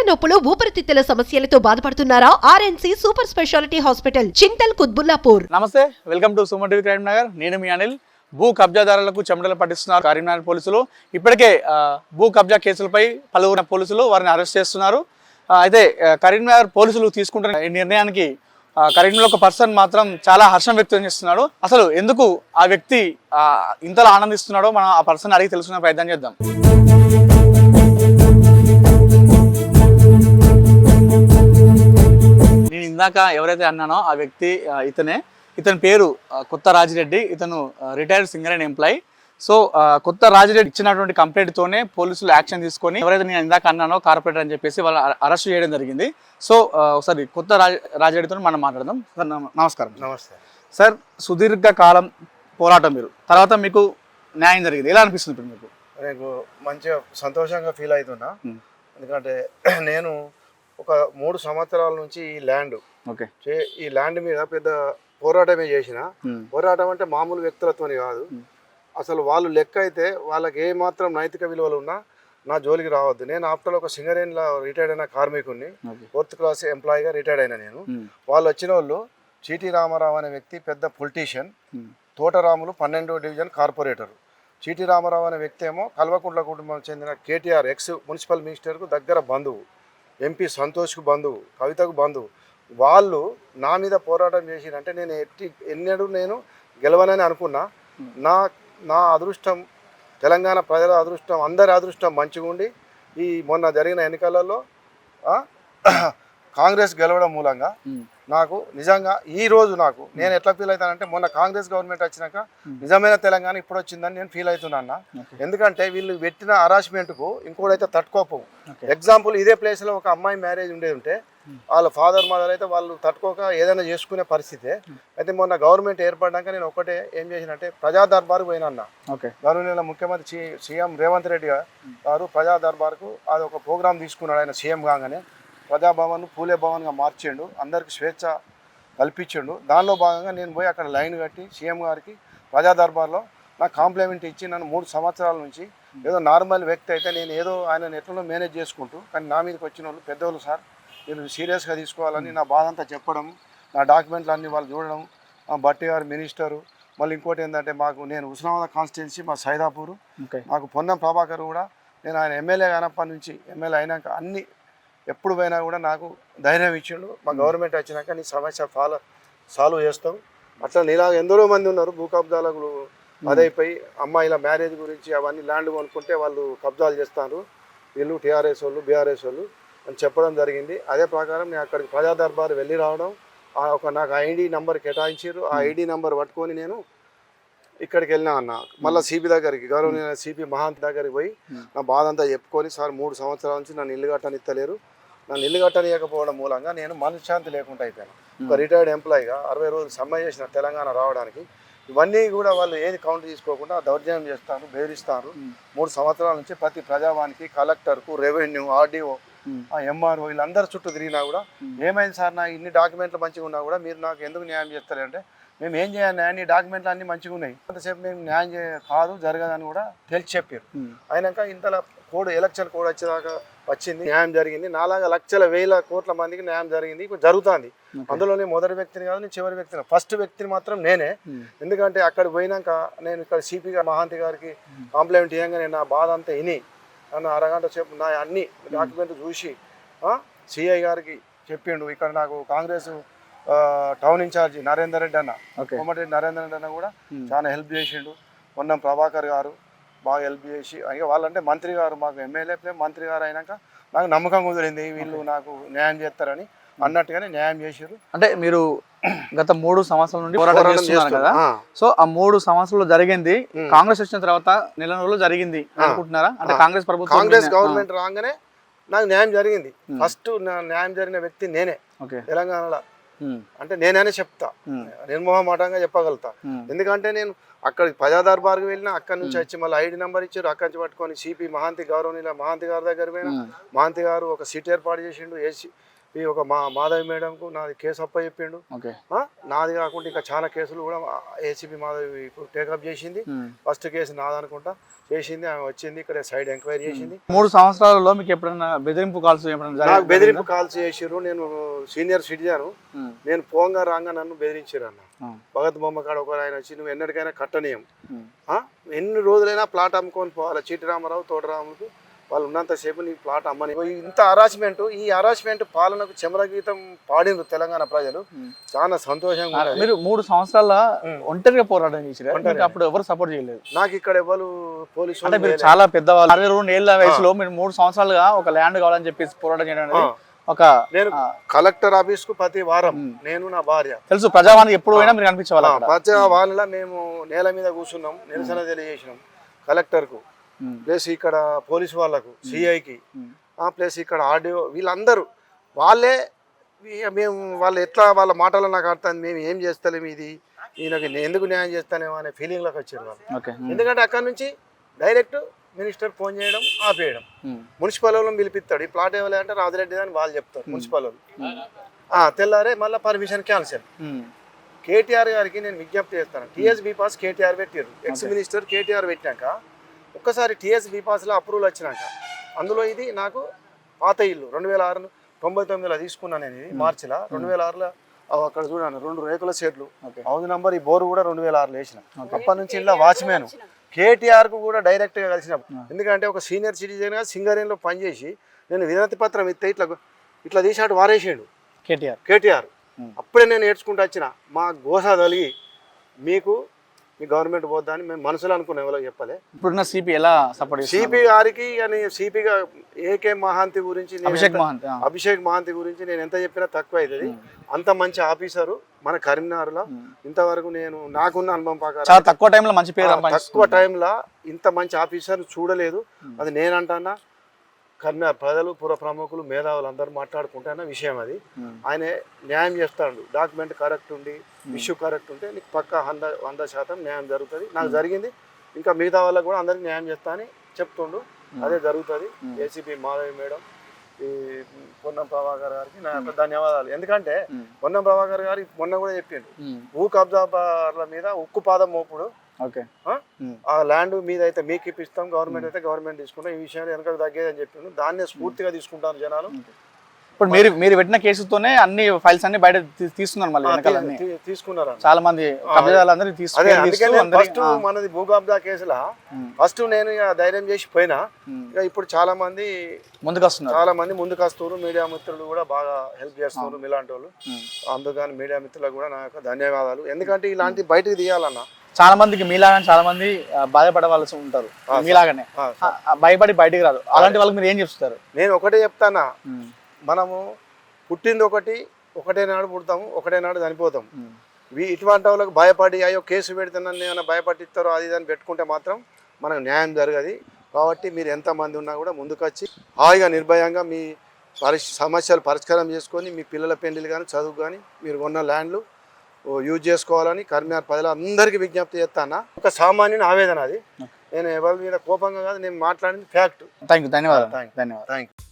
కీళ్ళ నొప్పులు ఊపిరితిత్తుల సమస్యలతో బాధపడుతున్నారా? RNC super speciality hospital Chintal Qutbullapur. నమస్తే welcome to Suman TV crime Nagar. నేను మీ అనిల్. భూ కబ్జాదారులకు చెమటలు పట్టిస్తున్నారు కరీంనగర్ పోలీసులు. ఇప్పటికే భూ కబ్జా కేసులపై పలువురు పోలీసులు వారిని అరెస్ట్ చేస్తున్నారు. అయితే కరీంనగర్ పోలీసులు తీసుకుంటున్న ఈ నిర్ణయానికి కరీంలో కరీంనగర్ ఒక పర్సన్ మాత్రం చాలా హర్షం వ్యక్తం చేస్తున్నాడు. అసలు ఎందుకు ఆ వ్యక్తి ఇంతలా ఆనందిస్తున్నాడో మనం ఆ పర్సన్ అడిగి తెలుసుకునే ప్రయత్నం చేద్దాం. ఇందాక ఎవరైతే అన్నానో ఆ వ్యక్తి ఇతనే. ఇతని పేరు కొత్త రాజిరెడ్డి. ఇతను retired singer and employee so Kotha Rajireddy ఇచ్చినటువంటి కంప్లైంట్ తోనే పోలీసులు యాక్షన్ తీసుకొని ఎవరైతే నేను ఇందాక అన్నానో కార్పొరేటర్ అని చెప్పేసి వాళ్ళు అరెస్ట్ చేయడం జరిగింది. సో ఒకసారి కొత్త రాజ రాజిరెడ్డితో మనం మాట్లాడదాం. సార్ నమ- నమస్కారం. నమస్తే. సార్ సుదీర్ఘ కాలం పోరాటం మీరు. తర్వాత మీకు న్యాయం జరిగింది. ఎలా అనిపిస్తుంది ఇప్పుడు మీకు? నాకు మంచిగా సంతోషంగా ఫీల్ అవుతున్నా. ఎందుకంటే నేను ఒక మూడు సంవత్సరాల నుంచి ఈ ల్యాండ్. ఓకే. ఈ ల్యాండ్ మీద పెద్ద పోరాటమే చేసిన పోరాటం అంటే మామూలు వ్యక్తులతోని కాదు. అసలు వాళ్ళు లెక్క అయితే వాళ్ళకి ఏ మాత్రం నైతిక విలువలు ఉన్నా నా జోలికి రావద్దు. నేను ఆఫ్టర్ ఒక సింగరేన్లో రిటైర్డ్ అయిన కార్మికుడిని ఫోర్త్ క్లాస్ ఎంప్లాయీగా రిటైర్డ్ అయినా నేను. వాళ్ళు వచ్చిన వాళ్ళు చీటీ రామారావు అనే వ్యక్తి పెద్ద పొలిటీషియన్ తోటరాములు పన్నెండో డివిజన్ కార్పొరేటర్ చీటీ రామారావు అనే వ్యక్తి ఏమో కల్వకుంట్ల కుటుంబం చెందిన కేటీఆర్ ఎక్స్ మున్సిపల్ మినిస్టర్కు దగ్గర బంధువు. ఎంపీ సంతోష్కు బంధువు కవితకు బంధువు. వాళ్ళు నా మీద పోరాటం చేసిరంటే నేను ఎట్టి ఎన్నడూ నేను గెలవనని అనుకున్నా. నా నా అదృష్టం తెలంగాణ ప్రజల అదృష్టం అందరి అదృష్టం మంచిగా ఉండి ఈ మొన్న జరిగిన ఎన్నికలలో కాంగ్రెస్ గెలవడం మూలంగా నాకు నిజంగా ఈ రోజు నాకు నేను ఎట్లా ఫీల్ అవుతానంటే మొన్న కాంగ్రెస్ గవర్నమెంట్ వచ్చినాక నిజమైన తెలంగాణ ఇప్పుడు వచ్చిందని నేను ఫీల్ అవుతున్నా ఎందుకంటే వీళ్ళు పెట్టిన హరాస్మెంట్కు ఇంకోటైతే తట్టుకోపోవు. ఎగ్జాంపుల్ ఇదే ప్లేస్లో ఒక అమ్మాయి మ్యారేజ్ ఉండేది ఉంటే వాళ్ళ ఫాదర్ మదర్ అయితే వాళ్ళు తట్టుకోక ఏదైనా చేసుకునే పరిస్థితే అయితే మొన్న గవర్నమెంట్ ఏర్పడ్డాక నేను ఒకటే ఏం చేసినంటే ప్రజా దర్బార్కు పోయినా అన్న. గవర్నమెంట్ ముఖ్యమంత్రి సీఎం రేవంత్ రెడ్డి గారు ప్రజా దర్బార్కు అది ఒక ప్రోగ్రామ్ తీసుకున్నాడు ఆయన సీఎం కాగానే. ప్రజాభవన్ పూలే భవన్గా మార్చిండు అందరికి స్వేచ్ఛ కల్పించిండు. దానిలో భాగంగా నేను పోయి అక్కడ లైన్ కట్టి సీఎం గారికి ప్రజా దర్బార్లో నాకు కాంప్లిమెంట్ ఇచ్చి నన్ను మూడు సంవత్సరాల నుంచి ఏదో నార్మల్ వ్యక్తి అయితే నేను ఏదో ఆయన ఎట్లలో మేనేజ్ చేసుకుంటూ కానీ నా మీదకి వచ్చిన వాళ్ళు పెద్దోళ్ళు సార్ నేను సీరియస్గా తీసుకోవాలని నా బాధ అంతా చెప్పడం నా డాక్యుమెంట్లు అన్నీ వాళ్ళు చూడడం మా బట్టి గారు మినిస్టరు మళ్ళీ ఇంకోటి ఏంటంటే మాకు నేను హుస్నాబాద్ కాన్స్టిట్యున్సీ మా సైదాపూర్ నాకు పొన్నం ప్రభాకర్ కూడా నేను ఆయన ఎమ్మెల్యే కానప్పటి నుంచి ఎమ్మెల్యే అయినాక అన్ని ఎప్పుడు పోయినా కూడా నాకు ధైర్యం ఇచ్చిండు. మా గవర్నమెంట్ వచ్చినాక నీ సమస్య ఫాలో సాల్వ్ చేస్తాం. అట్లా నీలాగా ఎందరో మంది ఉన్నారు భూ కబ్జాలకు అదైపోయి అమ్మాయిల మ్యారేజ్ గురించి అవన్నీ ల్యాండ్ కొనుక్కుంటే వాళ్ళు కబ్జాలు చేస్తారు. వీళ్ళు టీఆర్ఎస్ వాళ్ళు బీఆర్ఎస్ వాళ్ళు అని చెప్పడం జరిగింది. అదే ప్రకారం నేను అక్కడికి ప్రజా దర్బార్ వెళ్ళి రావడం ఆ ఒక నాకు ఐడి నంబర్ కేటాయించారు. ఆ ఐడి నంబర్ పట్టుకొని నేను ఇక్కడికి వెళ్ళినా అన్న. మళ్ళీ సిపి దగ్గరికి గౌరవనీయ సిపి మహాంత్ దగ్గరికి పోయి నా బాధ అంతా చెప్పుకొని సార్ మూడు సంవత్సరాల నుంచి నన్ను ఇల్లు కట్టనిత్తలేరు. నన్ను ఇల్లు కట్టనియకపోవడం మూలంగా నేను మనశ్శాంతి లేకుండా అయిపోయాను. ఒక రిటైర్డ్ ఎంప్లాయీగా అరవై రోజులు సమ్మె చేసిన తెలంగాణ రావడానికి ఇవన్నీ కూడా వాళ్ళు ఏది కౌంట్ తీసుకోకుండా దౌర్జన్యం చేస్తారు బెదిరిస్తారు. మూడు సంవత్సరాల నుంచి ప్రతి ప్రజావానికి కలెక్టర్కు రెవెన్యూ ఆర్డీఓ ఆ ఎంఆర్ఓ వీళ్ళందరి చుట్టూ తిరిగినా కూడా ఏమైంది సార్ నా ఇన్ని డాక్యుమెంట్లు మంచిగా ఉన్నా కూడా మీరు నాకు ఎందుకు న్యాయం చేస్తారంటే మేము ఏం చేయాలి? న్యాయం ఈ డాక్యుమెంట్లు అన్నీ మంచిగా ఉన్నాయి. అంతసేపు మేము న్యాయం చే కాదు జరగదని కూడా తెలిసి చెప్పారు. అయినాక ఇంతలా కోడ్ ఎలక్షన్ కోడ్ వచ్చేదాకా వచ్చింది న్యాయం జరిగింది. నాలాగా లక్షల వేల కోట్ల మందికి న్యాయం జరిగింది ఇప్పుడు జరుగుతుంది. అందులో నేను మొదటి వ్యక్తిని కాదు నేను చివరి వ్యక్తిని. ఫస్ట్ వ్యక్తిని మాత్రం నేనే. ఎందుకంటే అక్కడికి పోయినాక నేను ఇక్కడ సిపి గారు మహాంతి గారికి కాంప్లైంట్ ఇవ్వగానే నా బాధ అంతా విని నన్ను అరగంట సేపు నా అన్ని డాక్యుమెంట్ చూసి సిఐ గారికి చెప్పిండు. ఇక్కడ నాకు కాంగ్రెస్ టౌన్ ఇన్ఛార్జి నరేందర్ రెడ్డి అన్న ఓకే. కోమటిరెడ్డి నరేందర్ రెడ్డి అన్న కూడా చాలా హెల్ప్ చేసిండు. పొన్నం ప్రభాకర్ గారు బాగా హెల్ప్ చేసి ఇక వాళ్ళంటే మంత్రి గారు మాకు ఎమ్మెల్యే ప్లే మంత్రి గారు అయినాక నాకు నమ్మకం కుదిరింది. వీళ్ళు నాకు న్యాయం చేస్తారని అన్నట్టుగానే న్యాయం చేసారు అంటే మీరు గత మూడు సంవత్సరాల నుండి పోరాటం చేస్తున్నారు కదా? సో ఆ మూడు సంవత్సరాలు జరిగింది కాంగ్రెస్ వచ్చిన తర్వాత నెల రోజులు జరిగింది అనుకుంటున్నారా? అంటే కాంగ్రెస్ ప్రభుత్వం కాంగ్రెస్ గవర్నమెంట్ రాగానే నాకు న్యాయం జరిగింది. ఫస్ట్ న్యాయం జరిగిన వ్యక్తి నేనే. తెలంగాణలో అంటే నేననే చెప్తా. ఉమ్, నిర్మోహమాటంగా చెప్పగలుగుతా. ఎందుకంటే నేను అక్కడికి ప్రజా దర్బార్కి వెళ్ళినా అక్కడి నుంచి వచ్చి మళ్ళీ ఐడి నెంబర్ ఇచ్చారు. అక్కడి నుంచి పట్టుకొని సిపి మహాంతి గౌరవనీయుల మహాంతి గారి దగ్గర పోయినా మహాంతి గారు ఒక సీట్ ఏర్పాటు చేసిండు. ఏసీ ఈ ఒక మా మాధవి మేడంకు నాది కేసు అప్ప చెప్పిండు నాది కాకుండా ఇంకా చాలా కేసులు కూడా ఏసీబీ మాధవి టేకప్ చేసింది. ఫస్ట్ కేసు నాదనుకుంటా. చేసింది ఆమె వచ్చింది ఇక్కడ సైడ్ ఎంక్వైరీ చేసింది. మూడు సంవత్సరాలలో మీకు ఎప్పుడైనా బెదిరింపు కాల్స్ నాకు బెదిరింపు కాల్స్ చేసిర్రు. నేను సీనియర్ సిటిజన్. నేను పోంగా రాగా నన్ను బెదిరించారు అన్న. భగత్ బొమ్మ కాడ ఒక ఆయన వచ్చి నువ్వు ఎన్నటికైనా కట్టనీయం? ఎన్ని రోజులైనా ప్లాట్ అమ్ముకొని పోవాలి? చీటి రామారావు తోటరాములకు వాళ్ళు ఉన్నంతసేపు నీ ప్లాట్ అమ్మని ఇంత హరాస్మెంట్ ఈ హరాస్మెంట్ పాలనకు చెమర గీతం పాడిండ్రు తెలంగాణ ప్రజలు. చాలా సంతోషంగా. మీరు మూడు సంవత్సరాల. ఒంటరిగా పోరాటం. మీకు అప్పుడు ఎవరు సపోర్ట్ చేయలేదు నాకు ఇక్కడ ఎవరు పోలీసు అంటే మీరు. చాలా పెద్దవాళ్ళు అరవై రెండు ఏళ్ళ వయసులో మీరు మూడు సంవత్సరాలుగా ఒక ల్యాండ్ కావాలని చెప్పేసి పోరాటం చేయడం అనేది. ఒక నేను కలెక్టర్ ఆఫీస్కు ప్రతి వారం. నేను నా భార్య తెలుసు ప్రజావానికి ఎప్పుడు పోయినా మీరు కనిపించేవాళ్ళు వాళ్ళ మేము నేల మీద కూర్చున్నాం నిరసన తెలియజేసినాం కలెక్టర్కు ప్లస్ ఇక్కడ పోలీసు వాళ్ళకు సిఐకి ఉమ్, ప్లస్ ఇక్కడ ఆర్డీఓ వీళ్ళందరూ వాళ్ళే మేము వాళ్ళు ఎట్లా వాళ్ళ మాటలు నాకు అర్థం మేము ఏం చేస్తలేము ఇది ఈయనకి నేను ఎందుకు న్యాయం చేస్తానేమో అనే ఫీలింగ్లోకి వచ్చారు వాళ్ళు. ఎందుకంటే అక్కడ నుంచి డైరెక్ట్ మినిస్టర్ ఫోన్ చేయడం ఆపేయడం. మున్సిపల్ వాళ్ళని పిలిపిస్తాడు ఈ ప్లాట్ ఇవ్వలే అంటే రాజరెడ్డి అని వాళ్ళు చెప్తారు మున్సిపల్ వాళ్ళు ఆ, తెల్లారే మళ్ళీ పర్మిషన్ క్యాన్సిల్. కేటీఆర్ గారికి నేను విజ్ఞప్తి చేస్తాను టీఎస్ పాస్ కేటీఆర్ పెట్టారు ఎక్స్ మినిస్టర్ కేటీఆర్ పెట్టాక ఒక్కసారి టీఎస్ పాస్లో అప్రూవల్ వచ్చినాక అందులో ఇది నాకు పాత ఇల్లు రెండు వేల ఆరు తొంభై తొమ్మిదిలో తీసుకున్నాను నేను ఇది మార్చిలో రెండు వేల ఆరులో అక్కడ చూడండి రెండు రేకుల షెడ్లు. హౌస్ నంబర్ ఈ బోరు కూడా రెండు వేల ఆరులో వేసిన. అప్పటి నుంచి ఇలా వాచ్మెన్. కేటీఆర్కు కూడా డైరెక్ట్గా కలిసిన. ఎందుకంటే ఒక సీనియర్ సిటిజన్గా సింగరేణిలో పనిచేసి నేను వినతి పత్రం ఇస్తే ఇట్లా ఇట్లా తీసాడు వారేసాడు. కేటీఆర్. కేటీఆర్. అప్పుడే నేను నేర్చుకుంటూ వచ్చిన మా గోసా తలిగి మీకు మీ గవర్నమెంట్ పోద్దా అని మేము మనసులో అనుకున్నాం ఎవరో చెప్పలే. ఇప్పుడున్న సిపి ఎలా సపోర్ట్ సిపి గారికి కానీ సిపిగా ఏకే మహాంతి గురించి అభిషేక్ మహంత్. అభిషేక్ మహాంతి గురించి నేను ఎంత చెప్పినా తక్కువ అవుతుంది. అంత మంచి ఆఫీసరు మన కరీంనగర్లో. ఇంతవరకు నేను నాకున్న అనుభవం ప్రకారం చాలా తక్కువ టైంలో మంచి పేరు తక్కువ. టైంలో ఇంత మంచి ఆఫీసర్ చూడలేదు. అది నేనంటానా కరీంనగర్ ప్రజలు పుర ప్రముఖులు మేధావులు అందరూ మాట్లాడుకుంటున్న విషయం అది. ఆయన న్యాయం చేస్తాడు. డాక్యుమెంట్ కరెక్ట్ ఉండి ఇష్యూ కరెక్ట్ ఉంటే నీకు పక్క వంద వంద శాతం న్యాయం జరుగుతుంది. నాకు జరిగింది. ఇంకా మిగతా వాళ్ళకి కూడా అందరికి న్యాయం చేస్తా అని చెప్తుండు. అదే జరుగుతుంది. ఏసీపీ మాధవి మేడం ఈ పొన్నం ప్రభాకర్ గారికి నా యొక్క ధన్యవాదాలు. ఎందుకంటే పొన్నం ప్రభాకర్ గారు మొన్న కూడా చెప్పిండు. భూ కబ్జాదారుల మీద ఉక్కు పాదం మోపుడు. ఆ? ల్యాండ్ మీద అయితే మీకు ఇప్పిస్తాం గవర్నమెంట్ అయితే గవర్నమెంట్ తీసుకుంటాం. ఈ విషయంలో వెనకకు తగ్గేది అని చెప్పిండు దాన్నే స్ఫూర్తిగా తీసుకుంటారు జనాలు. ఇప్పుడు మీరు మీరు పెట్టిన కేసుతోనే అన్ని ఫైల్స్ అన్ని బయట తీ- తీస్తున్నారు మళ్ళీ తీసుకున్నారు. చాలా మంది కబ్జాలందరూ అదే తీసుకొని అందుకనే ఫస్ట్ మనది భూ కబ్జా కేసులా. ఫస్ట్ నేను ధైర్యం చేసి పోయినా. ఇక ఇప్పుడు చాలా మంది ముందుకు వస్తున్నారు చాలా మంది ముందుకు వస్తారు మీడియా మిత్రులు కూడా బాగా హెల్ప్ చేస్తున్నారు మీలాంటి వాళ్ళు. అందుకని మీడియా మిత్రులకు కూడా నా యొక్క ధన్యవాదాలు. ఎందుకంటే ఇలాంటి బయటకు తీయాలన్న చాలా మందికి మీలాగానే చాలా మంది బాధపడవలసి ఉంటారు. మీలాగానే. భయపడి బయటికి రాదు అలాంటి వాళ్ళకి మీరు ఏం చెప్తారు? నేను ఒకటే చెప్తానా? మనము పుట్టింది ఒకటి ఒకటే నాడు పుడతాము ఒకటే నాడు చనిపోతాం ఇటువంటి వాళ్ళకి భయపడి అయ్యో కేసు పెడుతున్నాను ఏమైనా భయపట్టిస్తారో అది ఇది అని పెట్టుకుంటే మాత్రం మనకు న్యాయం జరగదు. కాబట్టి మీరు ఎంతమంది ఉన్నా కూడా ముందుకొచ్చి హాయిగా నిర్భయంగా మీ పరిష్ సమస్యలు పరిష్కారం చేసుకొని మీ పిల్లల పెళ్ళిలు కానీ చదువు కానీ మీరు కొన్న ల్యాండ్లు యూజ్ చేసుకోవాలని కరీంనగర్ ప్రజలు అందరికీ విజ్ఞప్తి చేస్తాను? ఒక సామాన్యుని ఆవేదన అది. నేను ఎవరి మీద కోపంగా కాదు నేను మాట్లాడింది ఫ్యాక్ట్ థ్యాంక్ యూ ధన్యవాదాలు. థ్యాంక్ ధన్యవాదాలు. థ్యాంక్